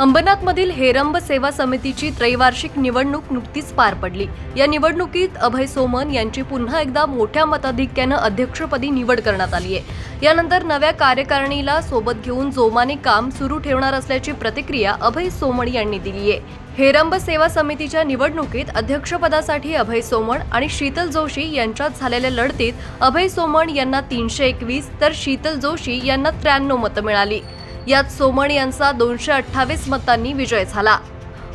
अंबरनाथमधील हेरंब सेवा समितीची त्रैवार्षिक निवडणूक नुकतीच पार पडली. या निवडणुकीत अभय सोमन यांची पुन्हा एकदा मोठ्या मताधिक्यानं अध्यक्षपदी निवड करण्यात आली आहे. यानंतर नव्या कार्यकारिणीला सोबत घेऊन जोमाने काम सुरू ठेवणार असल्याची प्रतिक्रिया अभय सोमण यांनी दिली आहे. हेरंब सेवा समितीच्या निवडणुकीत अध्यक्षपदासाठी अभय सोमण आणि शीतल जोशी यांच्यात झालेल्या लढतीत अभय सोमण यांना तीनशे एकवीस तर शीतल जोशी यांना त्र्याण्णव मतं मिळाली. यात सोमण यांचा दोनशे अठ्ठावीस मतांनी विजय झाला.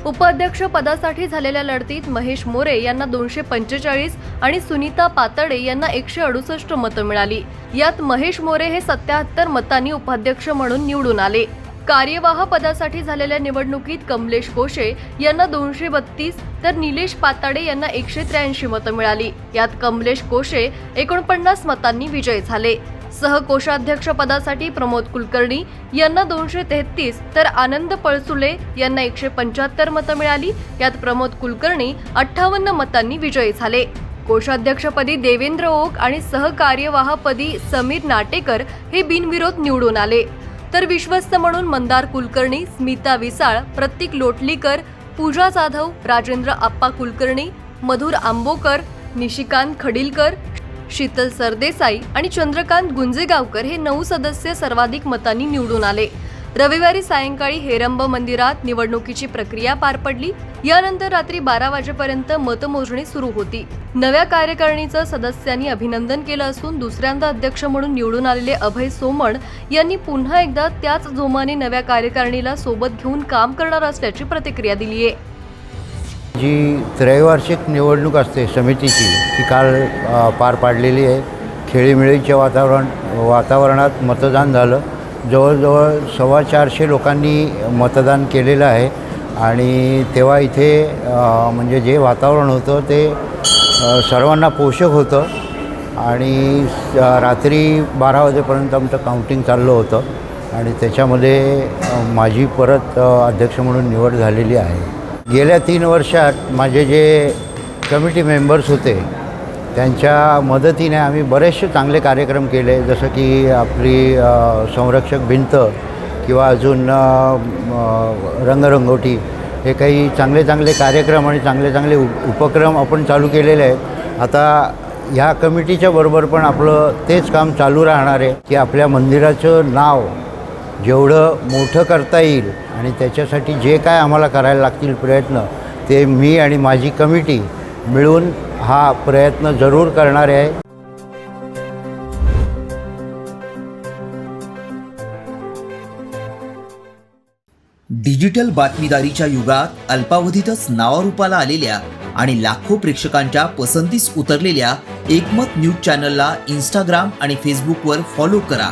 उपाध्यक्ष पदासाठी झालेल्या लढतीत महेश मोरे यांना दोनशे पंचेचाळीस आणि सुनीता पातळे यांना एकशे अडुसष्ट मतं मिळाली. यात महेश मोरे हे सत्याहत्तर मतांनी उपाध्यक्ष म्हणून निवडून आले. कार्यवाह पदासाठी झालेल्या निवडणुकीत कमलेश कोशे यांना दोनशे बत्तीस तर निलेश पाताडे यांना एकशे त्र्याऐंशी मतं मिळाली. यात कमलेश कोशे एकोणपन्नास मतांनी विजय झाले. सहकोषाध्यक्ष पदासाठी प्रमोद कुलकर्णी यांना दोनशे तेहतीस तर आनंद पळसुले यांना एकशे पंच्याहत्तर मतं मिळाली. यात प्रमोद कुलकर्णी अठ्ठावन्न मतांनी विजयी झाले. कोषाध्यक्षपदी देवेंद्र ओक आणि सहकार्यवाहपदी समीर नाटेकर हे बिनविरोध निवडून आले. तर विश्वस्त म्हणून मंदार कुलकर्णी स्मिता विसाळ प्रतीक लोटलीकर पूजा जाधव राजेंद्र आप्पा कुलकर्णी मधुर आंबोकर निशिकांत खडीलकर शीतल सरदेसाई आणि चंद्रकांत गुंजेगावकर हे नऊ सदस्य सर्वाधिक मतांनी निवडून आले. रविवारी सायंकाळी हेरंब मंदिरात निवडणुकीची प्रक्रिया पार पडली. यानंतर रात्री बारा वाजेपर्यंत मतमोजणी सुरू होती. नव्या कार्यकारिणीचं सदस्यांनी अभिनंदन केलं असून दुसऱ्यांदा अध्यक्ष म्हणून निवडून आलेले अभय सोमण यांनी पुन्हा एकदा त्याच जोमाने नव्या कार्यकारिणीला सोबत घेऊन काम करणार असल्याची प्रतिक्रिया दिली आहे जी त्रैवार्षिक निवडणूक असते समितीची ती काल पार पाडलेली आहे. खेळीमेळीचे वातावरण वातावरणात मतदान झालं. जवळजवळ सव्वा चारशे लोकांनी मतदान केलेलं आहे. आणि तेव्हा इथे म्हणजे जे वातावरण होतं ते सर्वांना पोषक होतं. आणि रात्री बारा वाजेपर्यंत आमचं काउंटिंग चाललं होतं. आणि त्याच्यामध्ये माझी परत अध्यक्ष म्हणून निवड झालेली आहे. गेल्या तीन वर्षात माझे जे कमिटी मेंबर्स होते त्यांच्या मदतीने आम्ही बरेचसे चांगले कार्यक्रम केले जसं की आपली संरक्षक भिंत किंवा अजून रंगरंगोटी हे काही चांगले चांगले कार्यक्रम आणि चांगले चांगले उप उपक्रम आपण चालू केलेले आहेत. आता ह्या कमिटीच्या बरोबर पण आपलं तेच काम चालू राहणार आहे की आपल्या मंदिराचं नाव जेवढं मोठं करता येईल आणि त्याच्यासाठी जे काय आम्हाला करायला लागतील प्रयत्न ते मी आणि माझी कमिटी मिळून हा प्रयत्न जरूर करणार आहे. डिजिटल बातमीदारीच्या युगात अल्पावधीतच नावारूपाला आलेल्या आणि लाखो प्रेक्षकांच्या पसंतीस उतरलेल्या एकमत न्यूज चॅनलला इंस्टाग्राम आणि फेसबुकवर फॉलो करा.